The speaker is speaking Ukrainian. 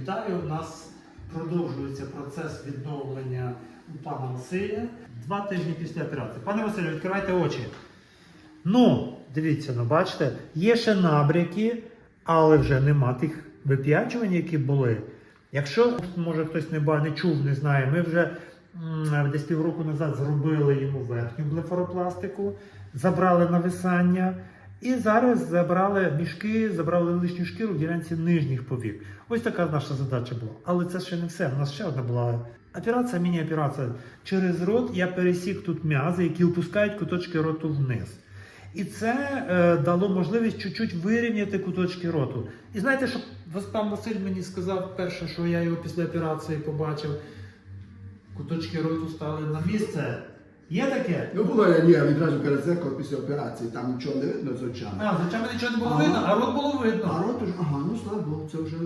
вітаю. У нас продовжується процес відновлення у пана Василя. Два тижні після операції. Пане Василю, відкривайте очі. Ну, дивіться, ну бачите, є ще набряки, але вже нема тих вип'ячувань, які були. Якщо може хтось не не чув, не знає, ми вже м, десь півроку назад зробили йому верхню блефаропластику, забрали нависання. І зараз забрали мішки, забрали лишню шкіру в ділянці нижніх повік. Ось така наша задача була. Але це ще не все. У нас ще одна була операція, міні-операція. Через рот я пересік тут м'язи, які опускають куточки роту вниз. І це е, дало можливість чуть-чуть вирівняти куточки роту. І знаєте, що вас- пан Василь мені сказав перше, що я його після операції побачив. Куточки роту стали на місце. Є таке? Ну було я ні, я відразу перед зеркалом після операції, там нічого не видно з очами. А, звичайно, нічого не було Ага. видно, а рот було видно. А рот уже, ага, ну слава Богу, це вже